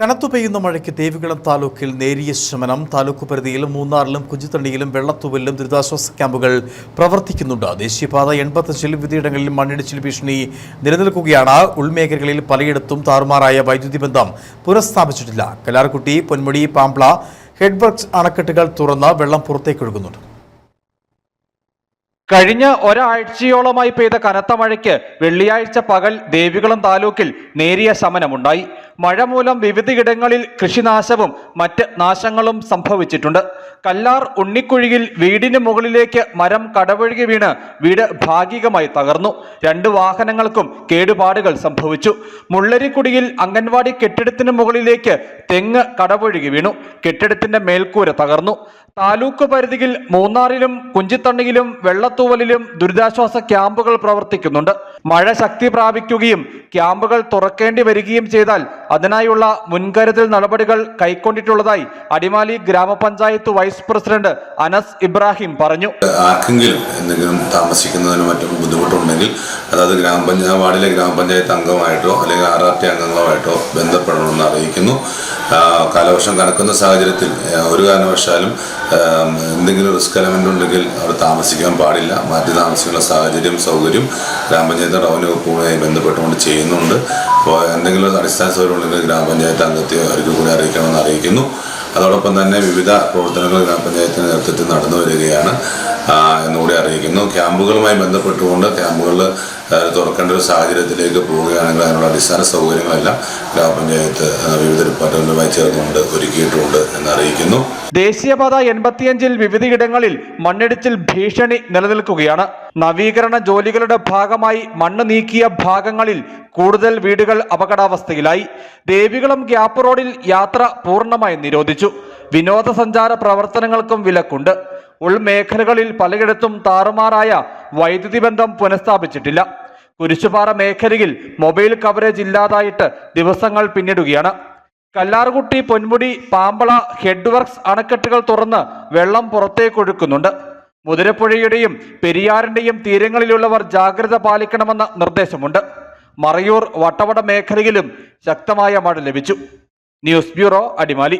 കനത്തു പെയ്യുന്ന മഴയ്ക്ക് ദേവികുളം താലൂക്കിൽ നേരിയ ശമനം. താലൂക്ക് പരിധിയിലും മൂന്നാറിലും കുഞ്ചിത്തണ്ണിയിലും വെള്ളത്തൂവലിലും ദുരിതാശ്വാസ ക്യാമ്പുകൾ പ്രവർത്തിക്കുന്നുണ്ട്. ദേശീയപാത എൺപത്തഞ്ചിൽ വിവിധയിടങ്ങളിൽ മണ്ണിടിച്ചിൽ ഭീഷണി നിലനിൽക്കുകയാണ്. ഉൾമേഖലകളിൽ പലയിടത്തും താറുമാറായ വൈദ്യുതി ബന്ധം പുനഃസ്ഥാപിച്ചിട്ടില്ല. കലാർകുട്ടി പൊന്മുടി പാംപ്ല ഹെഡ്വർക്സ് അണക്കെട്ടുകൾ തുറന്ന് വെള്ളം പുറത്തേക്കൊഴുകുന്നുണ്ട് കഴിഞ്ഞ ഒരാഴ്ചയോളമായി പെയ്ത കനത്ത മഴയ്ക്ക് വെള്ളിയാഴ്ച പകൽ ദേവികുളം താലൂക്കിൽ നേരിയ ശമനമുണ്ടായി. മഴ മൂലം വിവിധയിടങ്ങളിൽ കൃഷിനാശവും മറ്റ് നാശങ്ങളും സംഭവിച്ചിട്ടുണ്ട്. കല്ലാർ ഉണ്ണിക്കുഴിയിൽ വീടിന് മുകളിലേക്ക് മരം കടവഴുകി വീണ് വീട് ഭാഗികമായി തകർന്നു. രണ്ട് വാഹനങ്ങൾക്കും കേടുപാടുകൾ സംഭവിച്ചു. മുള്ളരിക്കുടിയിൽ അംഗൻവാടി കെട്ടിടത്തിന് മുകളിലേക്ക് തെങ്ങ് കടവഴുകി വീണു. കെട്ടിടത്തിന്റെ മേൽക്കൂര തകർന്നു. താലൂക്ക് പരിധിയിൽ മൂന്നാറിലും കുഞ്ചിത്തണ്ണിയിലും വെള്ളത്തൂവലിലും ദുരിതാശ്വാസ ക്യാമ്പുകൾ പ്രവർത്തിക്കുന്നുണ്ട്. മഴ ശക്തി പ്രാപിക്കുകയും ക്യാമ്പുകൾ തുറക്കേണ്ടി വരികയും ചെയ്താൽ അതിനായുള്ള മുൻകരുതൽ നടപടികൾ കൈക്കൊണ്ടിട്ടുള്ളതായി അടിമാലി ഗ്രാമപഞ്ചായത്ത് വൈസ് പ്രസിഡന്റ് അനസ് ഇബ്രാഹിം പറഞ്ഞു. ആർക്കെങ്കിലും എന്തെങ്കിലും താമസിക്കുന്നതിനോ മറ്റും ബുദ്ധിമുട്ടുണ്ടെങ്കിൽ അതായത് ഗ്രാമപഞ്ചായത്ത് വാർഡിലെ ഗ്രാമപഞ്ചായത്ത് അംഗമായിട്ടോ അല്ലെങ്കിൽ ആർ ആർ ടി അംഗങ്ങളുമായിട്ടോ ബന്ധപ്പെടണമെന്ന് അറിയിക്കുന്നു. കാലവർഷം കണക്കുന്ന സാഹചര്യത്തിൽ ഒരു കാരണവശാലും എന്തെങ്കിലും റിസ്ക് എലമെന്റ് ഉണ്ടെങ്കിൽ അവിടെ താമസിക്കാൻ പാടില്ല. മാറ്റി താമസിക്കാനുള്ള സാഹചര്യം സൗകര്യം ഗ്രാമപഞ്ചായത്ത് റവന്യൂ വകുപ്പുമായി ബന്ധപ്പെട്ടുകൊണ്ട് ചെയ്യുന്നുണ്ട്. അപ്പോൾ എന്തെങ്കിലും അടിസ്ഥാന സൗകര്യം ഉണ്ടെങ്കിൽ ഗ്രാമപഞ്ചായത്ത് അംഗത്തെ അവർക്ക് കൂടി അറിയിക്കണമെന്ന് അറിയിക്കുന്നു. അതോടൊപ്പം തന്നെ വിവിധ പ്രവർത്തനങ്ങൾ ഗ്രാമപഞ്ചായത്തിന്റെ നേതൃത്വത്തിൽ നടന്നു വരികയാണ്. ക്യാമ്പുകളുമായി ബന്ധപ്പെട്ടുകൊണ്ട് ക്യാമ്പുകൾ തുറക്കേണ്ട ഒരു സാഹചര്യത്തിലേക്ക് പോവുകയാണെങ്കിൽ അതിനുള്ള അടിസ്ഥാന സൗകര്യങ്ങളെല്ലാം ഗ്രാമപഞ്ചായത്ത് വിവിധ ഡിപ്പാർട്ട്മെന്റുമായി ചേർന്നുകൊണ്ട് ഒരുക്കിയിട്ടുണ്ട് എന്ന് അറിയിക്കുന്നു. ദേശീയപാത എൺപത്തിയഞ്ചിൽ വിവിധയിടങ്ങളിൽ മണ്ണിടിച്ചിൽ ഭീഷണി നിലനിൽക്കുകയാണ്. നവീകരണ ജോലികളുടെ ഭാഗമായി മണ്ണ് നീക്കിയ ഭാഗങ്ങളിൽ കൂടുതൽ വീടുകൾ അപകടാവസ്ഥയിലായി. ദേവികുളം ഗ്യാപ്പ് റോഡിൽ യാത്ര പൂർണമായി നിരോധിച്ചു. വിനോദസഞ്ചാര പ്രവർത്തനങ്ങൾക്കും വിലക്കുണ്ട്. ഉൾമേഖലകളിൽ പലയിടത്തും താറുമാറായ വൈദ്യുതി ബന്ധം പുനഃസ്ഥാപിച്ചിട്ടില്ല. കുരിശുപാറ മേഖലയിൽ മൊബൈൽ കവറേജ് ഇല്ലാതായിട്ട് ദിവസങ്ങൾ പിന്നിടുകയാണ്. കല്ലാർകുട്ടി പൊന്മുടി പാമ്പള ഹെഡ് വർക്സ് അണക്കെട്ടുകൾ തുറന്ന് വെള്ളം പുറത്തേക്കൊഴുക്കുന്നുണ്ട് മുതിരപ്പുഴയുടെയും പെരിയാറിന്റെയും തീരങ്ങളിലുള്ളവർ ജാഗ്രത പാലിക്കണമെന്ന നിർദ്ദേശമുണ്ട്. മറയൂർ വട്ടവട മേഖലയിലും ശക്തമായ മഴ ലഭിച്ചു. News bureau Adimali.